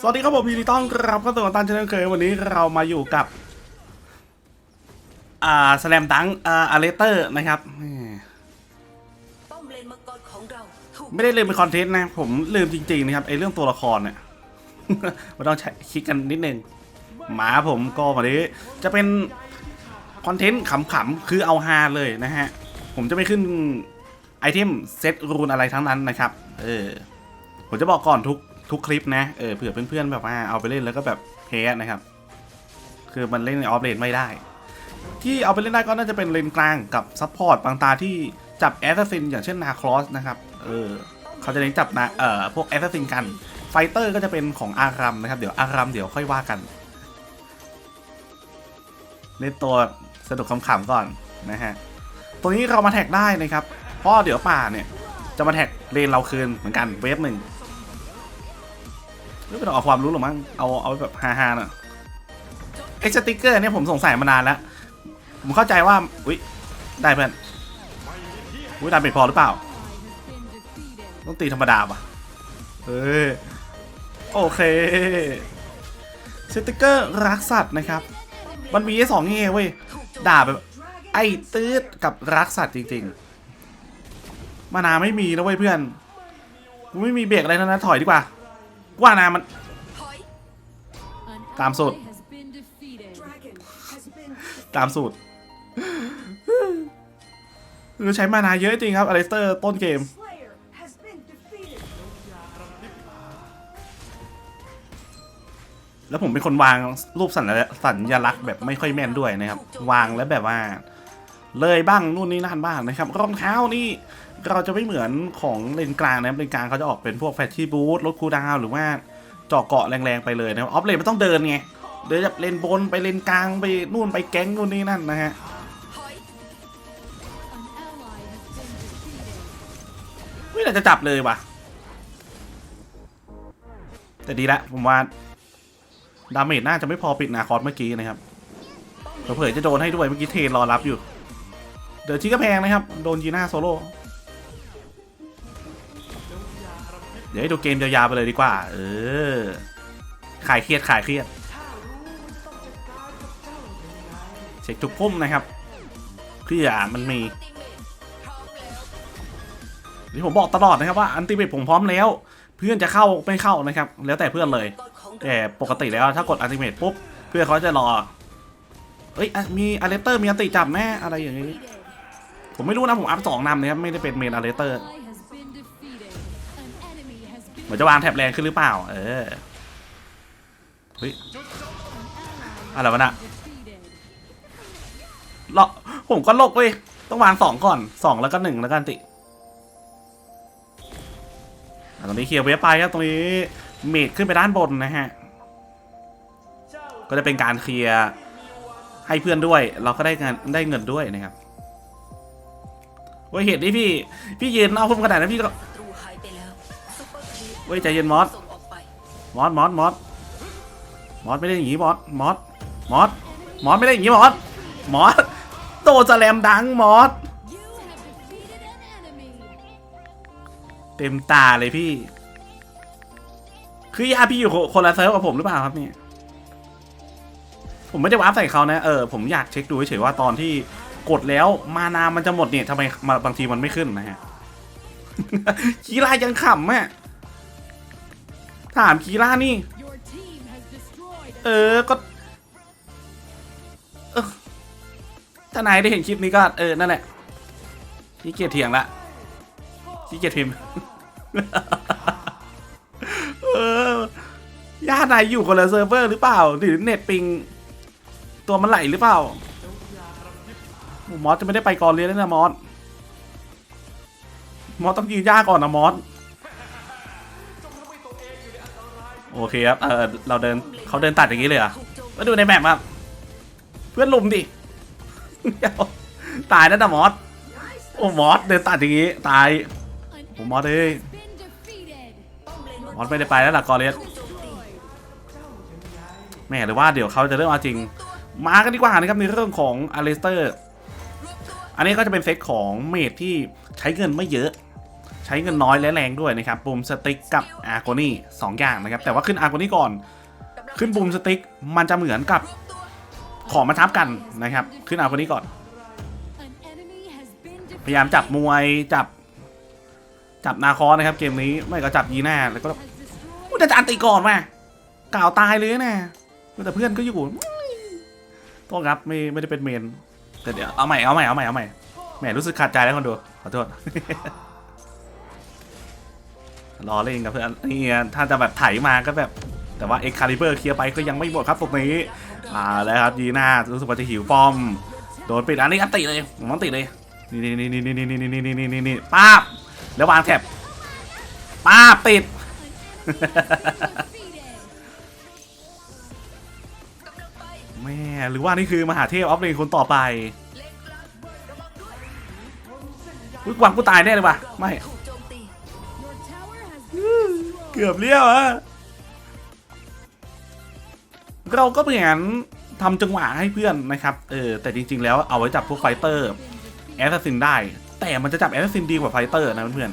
สวัสดีครับผมพีดีต้องครับก็ตัวตันเช่นเคยวันนี้เรามาอยู่กับ อ่าสแลมดังอ่าอาเลเตอร์นะครับ ป้อมเลนมังกรของเราถูกไม่ได้ลืมเป็นคอนเทนต์นะ ผมลืมจริง ๆ นะครับไอเรื่องตัวละครเนี่ย มันต้องใช้คิดกันนิดนึงหมาผมก็วันนี้จะเป็นคอนเทนต์ขำๆคือเอาฮาเลยนะฮะ ผมจะไม่ขึ้นไอเทมเซตรูนอะไรทั้งนั้นนะครับ เออ ผมจะบอกก่อนทุก ทุกคลิปนะเออเผื่อเพื่อนๆแบบว่าเอาไปเล่นแล้วก็แบบแพ้นะครับ คือมันเล่นในออฟเลนไม่ได้ ที่เอาไปเล่นได้ก็น่าจะเป็นเลนกลางกับซัพพอร์ตบางตาที่จับแอสซัสซินอย่างเช่นนาครอสนะครับเออเขาจะเน้นจับนะเอ่อพวกแอสซัสซินกันไฟเตอร์ก็จะเป็นของอารัมนะครับเดี๋ยวอารัมเดี๋ยวค่อยว่ากันเล่นตัวสนุกขำๆก่อนนะฮะตัวนี้เรามาแท็กได้นะครับเพราะเดี๋ยวป่าเนี่ยจะมาแท็กเลนเราคืนเหมือนกันเวฟหนึ่ง ไม่เป็นเอาความรู้หรอมั้ง เอาเอาแบบฮาๆน่ะไอ้สติกเกอร์เนี่ยผมสงสัยมานานแล้ว ผมเข้าใจว่า อุ้ยได้เพื่อน อุ้ยดาเมจพอหรือเปล่า ต้องตีธรรมดาป่ะเฮ้ยโอเค สติกเกอร์รักสัตว์นะครับ มันมีแค่สองแง่เว้ย ด่าแบบ ไอ้ตืดกับรักสัตว์จริงๆ มานาไม่มีนะเว้ยเพื่อนกูไม่มีเบรกอะไรทั้งนั้นถอยดีกว่า ว่านามัน ตามสูตร ตามสูตรคือใช้มานาเยอะจริงครับอเลสเตอร์ต้นเกม แล้วผมเป็นคนวางรูปสัญลักษณ์สัญลักษณ์แบบไม่ค่อยแม่นด้วยนะครับ วางแล้วแบบว่า เลยบ้างนู่นนี่นั่นบ้างนะครับรองเท้านี่ เราจะไม่เหมือนของเลนกลางนะครับเลนกลางเขาจะออกเป็นพวกแฟชชี่บูทลดคูดาวหรือว่าเจาะเกาะแรงๆไปเลยนะครับออฟเลนไม่ต้องเดินไงเดินจากเลนบนไปเลนกลางไปนู่นไปแก๊งนู่นนี่นั่นนะฮะถอยไม่น่าจะจับเลยว่ะ แต่ดีละผมว่าดาเมจน่าจะไม่พอปิดนาคอสเมื่อกี้นะครับเผื่อจะโดนให้ด้วยเมื่อกี้เทรนรอรับอยู่ เดี๋ยวชี้ก็แพงนะครับ โดนจีน่าโซโล่ ดี๋ยวให้ดูเกมยาวๆไปเลยดีกว่า เออขายเครียดขายเครียด เช็คทุกพุ่มนะครับเพื่อมันมีที่ผมบอกตลอดนะครับว่าอันติเมตผมพร้อมแล้ว เพื่อนจะเข้าไม่เข้านะครับ แล้วแต่เพื่อนเลย แต่ปกติแล้วถ้ากดอันติเมตปุ๊บเพื่อนเขาจะรอเอ้ยมีอาร์เตอร์มีอันติจับแน่อะไรอย่างนี้ ผมไม่รู้นะผมอัพสองนำนะครับไม่ได้เป็นเมนอาร์เตอร์ เหมือนจะวางแท็บแรงขึ้นหรือเปล่า เออเฮ้ยอะไรวะน่ะเลาผมก็ลกเว้ยต้องวางสองก่อนสองแล้วก็หนึ่งแล้วกันติอะตรงนี้เคลียร์เวฟไปครับตรงนี้เมดขึ้นไปด้านบนนะฮะก็จะเป็นการเคลียร์ให้เพื่อนด้วย เราก็ได้เงินได้เงินด้วยนะครับเว้ยเห็นดิพี่ พี่ยืนเอาผมขนาดนั้นพี่ก็ เว้ยใจเย็นมอสมอสมอสมอสมอสไม่ได้อย่างงี้มอสมอสมอสมอสไม่ได้อย่างงี้มอสมอสโตสแลมดังมอสเต็มตาเลยพี่ คือยาพี่อยู่คนละเซิร์ฟกับผมหรือเปล่าครับเนี่ยผมไม่ได้วาร์ปใส่เขานะเออผมอยากเช็คดูเฉยๆว่าตอนที่กดแล้วมานามันจะหมดเนี่ยทำไมบางทีมันไม่ขึ้นนะฮะคีรายังขำอะ ถามคีร่านี่ เออ ก็เออถ้านายได้เห็นคลิปนี้ก็เออ นั่นแหละขี้เกียจเถียงละขี้เกียจพิมพ์เออย่านายอยู่คนละเซิร์ฟเวอร์หรือเปล่า หรือเน็ตปิง ตัวมันไหลหรือเปล่ามอสจะไม่ได้ไปก่อนเรียนแล้วนะมอสมอสต้องยืนยากก่อนนะมอส โอเคครับ เออเราเดินเขาเดินตัดอย่างนี้เลยเหรอะมาดูในแมปครับ เพื่อนลุมดิเดี๋ยวตายนะมอส โอ้มอสเดินตัดอย่างนี้ตายโอ้มอสเอ้ยมอสไม่ได้ไปแล้วล่ะกอเลีสแม่หรือว่าเดี๋ยวเขาจะเริ่มเอาจริง มากันดีกว่านะครับในเรื่องของอเลสเตอร์ อันนี้ก็จะเป็นเซตของเมดที่ใช้เงินไม่เยอะ ใช้เงินน้อยและแรงด้วยนะครับบูมสติ๊กกับอาร์โกนี่สองอย่างนะครับ แต่ว่าขึ้นอาร์โกนี่ก่อน ขึ้นบูมสติ๊กมันจะเหมือนกับของมาทับกันนะครับ ขึ้นอาร์โกนี่ก่อน พยายามจับมวยจับ จับนาคอสนะครับ เกมนี้ไม่ก็จับยีน่าแล้วก็ Has destroyed พูดจะอันตีก่อนมากล่าวตายเลยนะแต่เพื่อนก็อยู่โทษครับไม่ไม่ได้เป็นเมนแต่เดี๋ยวเอาใหม่เอาใหม่เอาใหม่เอาใหม่แหมรู้สึกขาดใจแล้วคนดูขอโทษ รอเล่นกับเพื่อนนี่ถ้าจะแบบไถมาก็แบบ แต่ว่าเอ็กคาลิเบอร์เคลียร์ไปก็ยังไม่หมดครับตรงนี้อ่าแล้วครับยีน่ารู้สึกว่าจะหิวป้อมโดนปิดอันนี้อันติเลยผมต้องติเลยนี่นี่นี่นี่นี่นี่นี่นี่นี่นี่นี่ป้าบแล้ววางแถบป้าบติดแม่หรือว่านี่คือมหาเทพออฟเลนคนต่อไปกกลางระวังด้วยอุ๊ยหวังกูตายแน่เลยว่ะไม่ เกือบเลี้ยวอะเราก็เหมือนทำจังหวะให้เพื่อนนะครับ เออ แต่จริง ๆ แล้วเอาไว้จับพวกไฟเตอร์ แอสซัสซินได้ แต่มันจะจับแอสซัสซินดีกว่าไฟเตอร์นะเพื่อน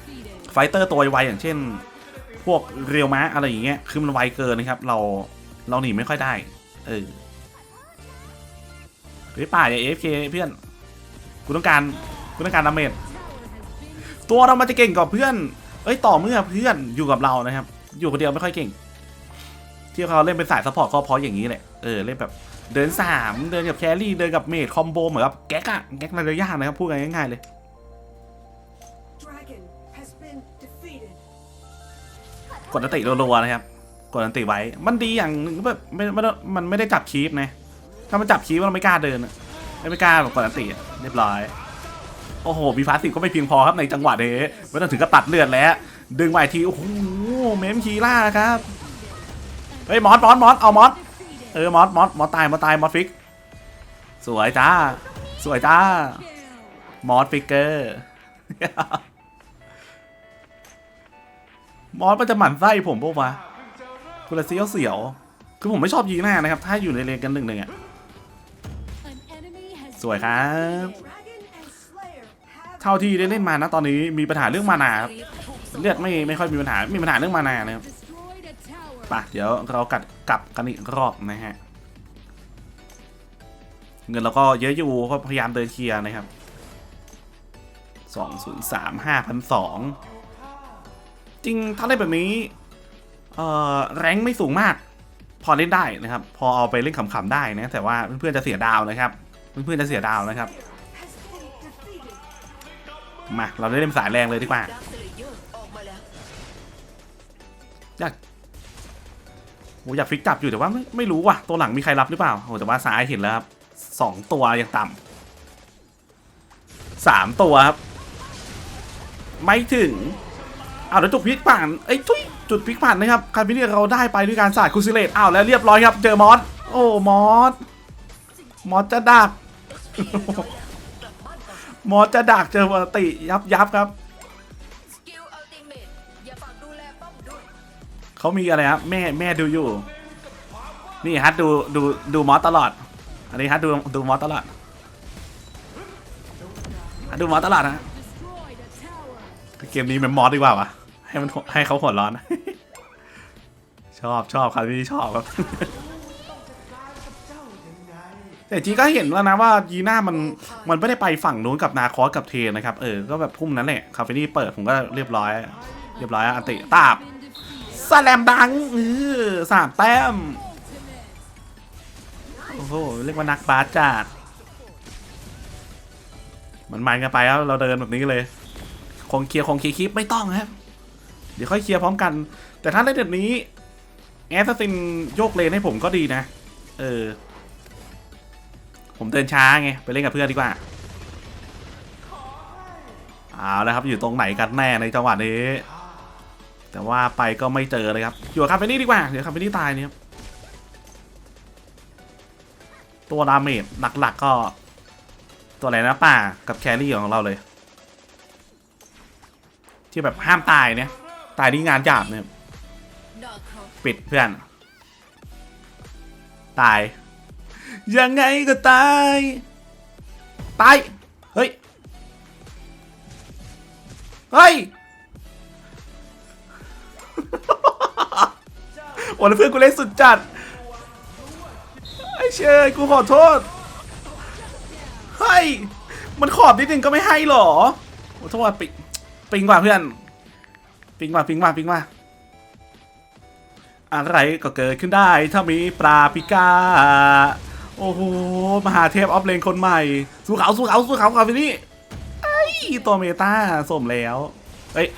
ๆไฟเตอร์ตัวไวอย่างเช่น พวกเรียวม้าอะไรอย่างเงี้ย คือมันไวเกินนะครับ เรา เราหนีไม่ค่อยได้ เออเฮ้ยป่าอย่าเอฟเคเพื่อน กูต้องการ กูต้องการดาเมจ ตัวเรามันจะเก่งกว่าเพื่อน เอ้ยต่อเมื่อเพื่อนอยู่กับเรานะครับ อยู่คนเดียวไม่ค่อยเก่ง ที่เขาเล่นเป็นสายซัพพอร์ตก็เพราะอย่างนี้แหละเออเล่นแบบเดินสามเดินกับแครี่เดินกับเมดคอมโบเหมือนกับแก๊กอะแก๊กนาเรยากนะครับพูดกันง่ายๆเลย Dragon has been defeated. กดอันติรัวๆนะครับกดอันติไว้ มันดีอย่างหนึงแบบไม่ไม่ได้มันไม่ได้จับคีปนะถ้ามันจับคีปเราไม่กล้าเดินอะไม่กล้าแบบกดอันติอะเรียบร้อย โอ้โหมีฟาสติก็ไม่เพียงพอครับในจังหวะนี้ไม่ต้องถึงกับตัดเลือดแล้ว ดึงใหม่ที โอ้โห เมมคีล่าครับ เฮ้ย มอสมอสมอสเอามอสเออ มอสมอสมอสตาย มอสตาย มอสฟิก สวยจ้า สวยจ้า มอสฟิกเกอร์ มอสมันจะหมั่นไส้ผมปะวะคุณละเสียวเสียว คือผมไม่ชอบยีหน้านะครับ ถ้าอยู่ในเลนกันหนึ่งหนึ่งอะสวยครับ เท่าที่ได้เล่นมานะตอนนี้มีปัญหาเรื่องมานาครับเลือดไม่ไม่ค่อยมีปัญหามีปัญหาเรื่องมานานะครับปะเดี๋ยวเรากัดกลับกันอีกรอบนะฮะเงินเราก็เยอะอยู่เพราะพยายามเดินเคลียร์นะครับสองศูนย์สามห้าพันสองจริงถ้าเล่นแบบนี้เอ่อแรงไม่สูงมาก พอเล่นได้นะครับ พอเอาไปเล่นขำๆได้นะแต่ว่าเพื่อนๆจะเสียดาวนะครับ เพื่อนๆจะเสียดาวนะครับ มาเราได้เล่นสายแรงเลยดีกว่าดาร์คเลเยอร์ออกมาแล้วอยากโหอยากฟิกจับอยู่แต่ว่าไม่ไม่รู้ว่ะตัวหลังมีใครรับหรือเปล่าโหแต่ว่าซ้ายเห็นแล้วครับสองตัวยังต่ำสามตัวครับ ไม่ถึงเอาแล้วจุดพลิกผ่านเอ้ทุยจุดพลิกผ่านนะครับคาร์บิเนียเราได้ไปด้วยการสาดคูซิเลตอ้าวแล้วเรียบร้อยครับ เจอมอสโอ้มอสมอสจะดัก มอสจะดักเจอปกติยับยับครับ สกิลอัลติเมทอย่าฝากดูแลป้อมด้วยเขามีอะไรครับแม่แม่ดูอยู่ นี่ฮัทดูดูดูมอสตลอด อันนี้ฮัทดูดูมอสตลอดฮัทดูมอสตลอดนะ Destroyed a tower. เกมนี้มันมอสดีกว่าวะให้มันให้เขาหัวร้อน ชอบชอบครับที่ชอบครับ แต่จริงก็เห็นแล้วนะว่ายีน่ามันมันไม่ได้ไปฝั่งนู้นกับนาคอสกับเทนะครับเออก็แบบพุ่มนั้นแหละคาเฟนี่เปิดผมก็เรียบร้อย เรียบร้อยอันติตาบสแลมดังเออสามแต้มโอ้โหเรียกว่านักบาสจัดมันมันกันไปแล้วเราเดินแบบนี้เลย คงเคลียร์คงเคลียร์คลิปไม่ต้องครับ เดี๋ยวค่อยเคลียร์พร้อมกัน แต่ถ้าเล่นแบบนี้แอสซินโยกเลนให้ผมก็ดีนะ เออ ผมเดินช้าไง ไปเล่นกับเพื่อนดีกว่า เอาแล้วครับอยู่ตรงไหนกันแน่ในจังหวะนี้ แต่ว่าไปก็ไม่เจอเลยครับ อยู่กับคาเฟนี่ดีกว่า เดี๋ยวคาเฟนี่ตายเนี่ยครับตัวดาเมจหลักๆก็ ตัวอะไรนะป่ากับแครี่ของเราเลย ที่แบบห้ามตายเนี่ย ตายที่งานหยาบเนี่ย ปิดเพื่อน ตาย ยังไงก็ตาย ตาย เฮ้ย เฮ้ย โอ้แล้วเพื่อนกูเล่นสุดจัด ไอ้เชยกูขอโทษ เฮ้ย มันขอบนิดนึงก็ไม่ให้หรอ โอ้โทษปิงปิงกว่าเพื่อน ปิงกว่าปิงกว่าปิงกว่าอะไรก็เกิดขึ้นได้ถ้ามีปลาปิก้า โอ้โหมหาเทพออฟเลนคนใหม่ สู้เขาสู้เขาสู้เขาครับพี่นี่ไอ้ตัวเมตาสมแล้วเอ้ย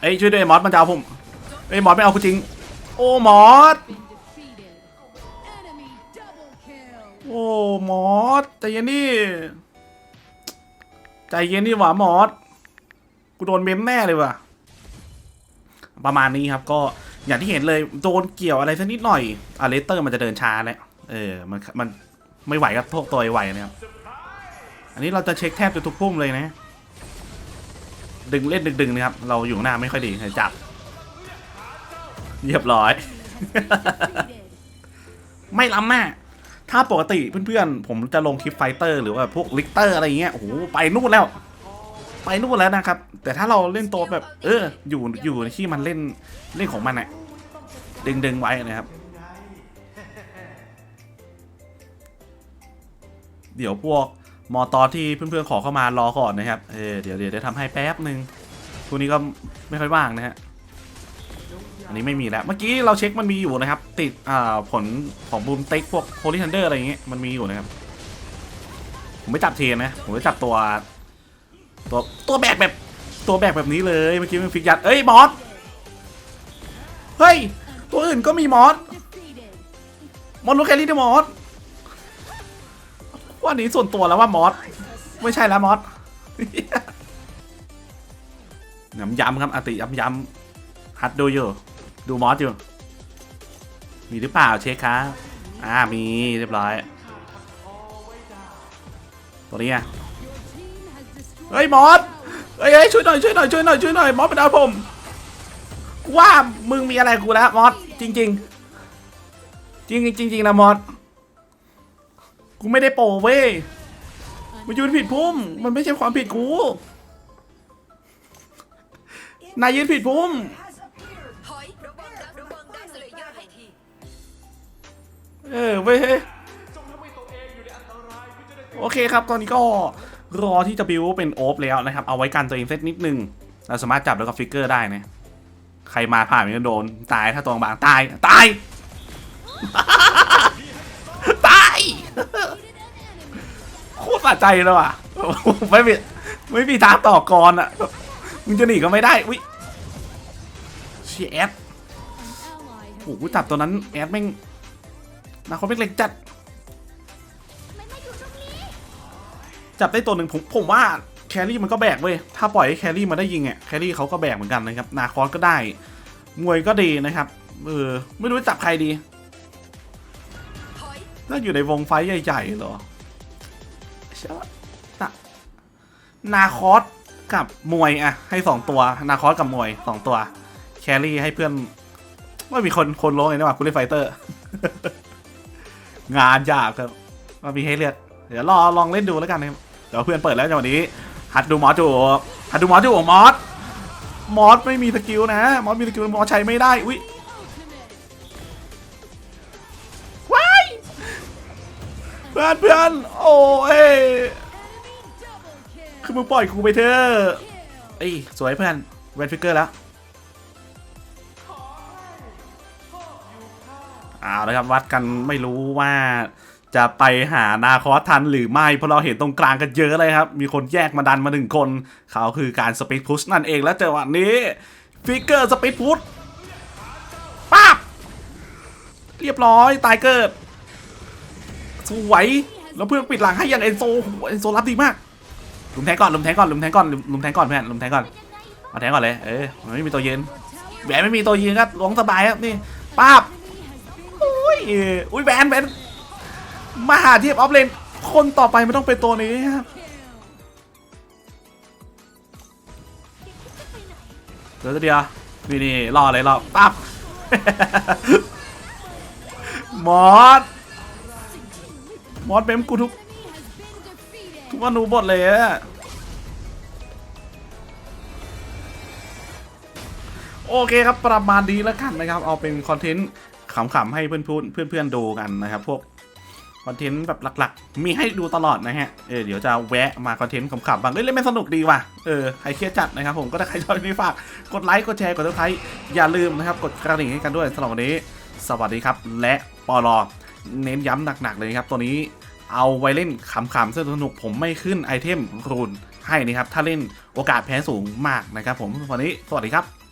เอ้ยช่วยด้วยมอสมันจะเอาผมเอ้ยมอสไม่เอากูจริง โอ้มอสโอ้มอสใจเย็นนี่ใจเย็นนี่หว่ามอสกูโดนเมมแน่เลยว่ะ ประมาณนี้ครับก็อย่างที่เห็นเลยโดนเกี่ยวอะไรสักนิดหน่อยอะเลสเตอร์มันจะเดินช้าแหละ เออมันมันไม่ไหวกับพวกตัวไวนะครับ อันนี้เราจะเช็คแทบจะทุกพุ่มเลยนะ ดึงเล่นดึงๆนะครับ เราอยู่หน้าไม่ค่อยดีจับเรียบร้อย ไม่ล้ำมาก ถ้าปกติเพื่อนๆ ผมจะลงคลิปไฟเตอร์หรือว่าพวกลิกเตอร์อะไรเงี้ย โอ้โห ไปนู่นแล้ว ไปนู่นแล้วนะครับ แต่ถ้าเราเล่นตัวแบบ เออ อยู่อยู่ในที่มันเล่นเล่นของมันอะดึงดึงๆไว้นะครับ เดี๋ยวพวกมอตอที่เพื่อนๆขอเข้ามารอก่อนนะครับ เออเดี๋ยวเดี๋ยวเดี๋ยวทำให้แป๊บหนึ่งทุกนี้ก็ไม่ค่อยว่างนะฮะ อันนี้ไม่มีแล้ว เมื่อกี้เราเช็คมันมีอยู่นะครับ ติดอ่าผลของบูมเต็กพวกโฮลิทันเดอร์อะไรอย่างเงี้ยมันมีอยู่นะครับ ผมไม่จับเทนนะ ผมจะจับตัว ตัวตัวแบกแบบตัวแบกแบบนี้เลย เมื่อกี้มันฟิกยัด เอ้ยมอส เฮ้ย ตัวอื่นก็มีมอส มอสลูกแคลรี่ด้มอส ว่าอันนี้ส่วนตัวแล้วว่ามอสไม่ใช่แล้วมอสย้ำย้ำครับอติย้ำย้ำฮัดดูอยู่ดูมอสอยู่ มีหรือเปล่าเช็คครับอ่ามีเรียบร้อย ตัวนี้อะเฮ้ยมอสเฮ้ยช่วยหน่อยช่วยหน่อยช่วยหน่อยช่วยหน่อยมอสเป็นดาวผมกูว่ามึงมีอะไรกูแล้วมอสจริง ๆ จริงๆจริงนะมอส กูไม่ได้โปรเว้ยมันยืนผิดพุ่ม มันไม่ใช่ความผิดกู นายยืนผิดพุ่ม ถอยระวังดักระวังดักสเลเยอร์ให้ที เออเว้ยโอเคครับ ตอนนี้ก็รอที่จะบิวเป็นโอฟแล้วนะครับ เอาไว้กันตัวเองเซตนิดนึง เราสามารถจับแล้วก็ฟิกเกอร์ได้นะ ใครมาผ่านมันก็โดน ตายถ้าตัวบางตาย ตาย โคตรสะใจเลยว่ะไม่มีไม่มีทางต่อกรอะมึงจะหนีก็ไม่ได้วิเชียแอดโอ้โหจับตัวนั้นแอดแม่งนาคอเป็นเล็กจัด จับได้ตัวหนึ่งผมผมว่าแครี่มันก็แบกเว้ย ถ้าปล่อยให้แครี่มาได้ยิงอะแครี่เขาก็แบกเหมือนกันนะครับ นาคอสก็ได้ มวยก็ดีนะครับ เออ ไม่รู้จะจับใครดี ถอยน่าอยู่ในวงไฟใหญ่ๆเหรอใช่ปะน่ะนาคอสกับมวยอะให้สองตัว นาคอสกับมวยสองตัว แครี่ให้เพื่อนว่ามีคนคนลงเลยนะว่าคุณเล่นไฟเตอร์ งานยากครับว่ามีให้เลือกเดี๋ยวรอลองเล่นดูแล้วกันนะครับเดี๋ยวเพื่อนเปิดแล้วจังหวะนี้ หัดดูมอสอยู่หัดดูมอสอยู่มอสมอสไม่มีสกิลนะมอสมีสกิลมอสใช้ไม่ได้อุ้ย เพื่อนเพื่อนโอ้เอ้ยคือมึงปล่อยกูไปเถอะ Kill. เอ้สวยเพื่อนเวนฟิกเกอร์แล้วเอาละครับวัดกันไม่รู้ว่าจะไปหานาคอสทันหรือไม่เพราะเราเห็นตรงกลางกันเยอะเลยครับ มีคนแยกมาดันมาหนึ่งคน เขาคือการสปีดพุชนั่นเองแล้วเจอวันนี้ ฟิกเกอร์สปีดพุชป๊าบเรียบร้อยตายเกิด สวยแล้วเพื่อนปิดหลังให้อย่างเอนโซโอ้โหเอนโซรับดีมากลุมแทงก่อนลุมแทงก่อนลุมแทงก่อนลุมแทงก่อนเพื่อนลุมแทงก่อนเอาแทงก่อนเลยเออมันไม่มีตัวยืนแหวนไม่มีตัวยืนก็ลงสบายครับนี่ป้าบอุ้ยอุ้ยแหวนแหวนมาหาเทียบออฟเลนคนต่อไปไม่ต้องเป็นตัวนี้ครับเดี๋ยวเดียวนี่นี่รอเลยรอปั๊บมอส มอสเบมกูทุกทุกอนูบทเลยอะโอเคครับประมาณนี้แล้วกันนะครับ เอาเป็นคอนเทนต์ขำๆให้เพื่อนๆเพื่อนๆดูกันนะครับ พวกคอนเทนต์แบบหลักๆ มีให้ดูตลอดนะฮะ เออเดี๋ยวจะแวะมาคอนเทนต์ขำๆบ้างเอ้ยเล่นไม่สนุกดีว่ะ เออใครเครียดจัดนะครับผมก็ถ้าใครชอบนี้ฝาก กดไลค์กดแชร์กดติดตามอย่าลืมนะครับ กดกระดิ่งให้กันด้วยสำหรับวันนี้ สวัสดีครับ และปอลอ เน้นย้ำหนักๆเลยครับ ตัวนี้เอาไว้เล่นขำๆสนุกผมไม่ขึ้นไอเทมรูนให้นะครับ ถ้าเล่นโอกาสแพ้สูงมากนะครับผมวันนี้สวัสดีครับ